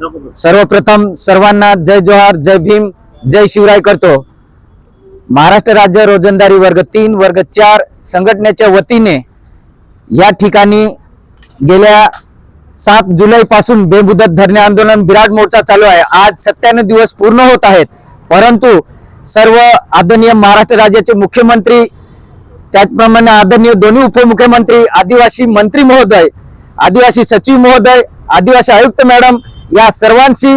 सर्वप्रथम सर्वांना जय जोहार जय भीम जय शिवराय करतो. महाराष्ट्र राज्य रोजंदारी वर्ग तीन वर्ग चार संघटनेच्या वतीने या ठिकाणी गेल्या सात जुलैपासून बेमुदत धरणे आंदोलन विराट मोर्चा चालू आहे. आज सत्त्याण्णव दिवस पूर्ण होत आहेत. परंतु सर्व आदरणीय महाराष्ट्र राज्याचे मुख्यमंत्री त्याचप्रमाणे आदरणीय दोन्ही उपमुख्यमंत्री आदिवासी मंत्री महोदय आदिवासी सचिव महोदय आदिवासी आयुक्त मॅडम या सर्वांशी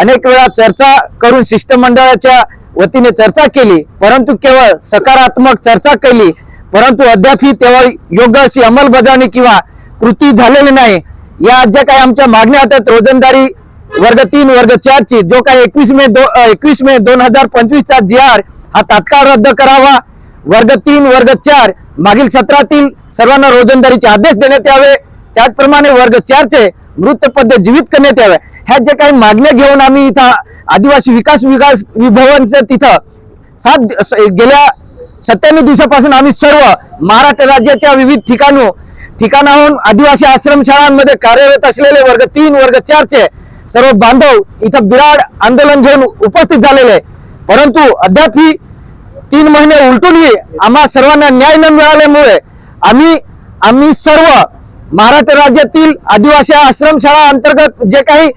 अनेक वेळा चर्चा करून शिष्टमंडळाच्या वतीने चर्चा केली परंतु केवळ सकारात्मक चर्चा केली परंतु अद्यापही तेव्हा योग्य अशी अंमलबजावणी किंवा कृती झालेली नाही. या ज्या काही आमच्या मागण्या होत्या रोजंदारी वर्ग तीन वर्ग चारची जो काही एकवीस मे दो एकवीस मे दोन हजार पंचवीसचा जी आर हा तात्काळ रद्द करावा. वर्ग तीन वर्ग चार मागील सत्रातील सर्वांना रोजंदारीचे आदेश देण्यात यावे. त्याचप्रमाणे वर्ग चारचे मृत पद्धत जीवित करण्यात यावे. ह्या ज्या काही मागण्या घेऊन आम्ही इथं आदिवासी विकास विकास विभवनचं तिथं सात स- गेल्या सत्त्याण्णव दिवसापासून आम्ही सर्व महाराष्ट्र राज्याच्या विविध ठिकाणू ठिकाणाहून आदिवासी आश्रमशाळांमध्ये कार्यरत असलेले वर्ग तीन वर्ग चारचे सर्व बांधव इथं बिराड आंदोलन घेऊन उपस्थित झालेले. परंतु अद्याप ही तीन महिने उलटूनही आम्हा सर्वांना न्याय न मिळाल्यामुळे आम्ही आम्ही सर्व महाराष्ट्र राज्यातील आदिवासी आश्रमशाळा अंतर्गत जे काही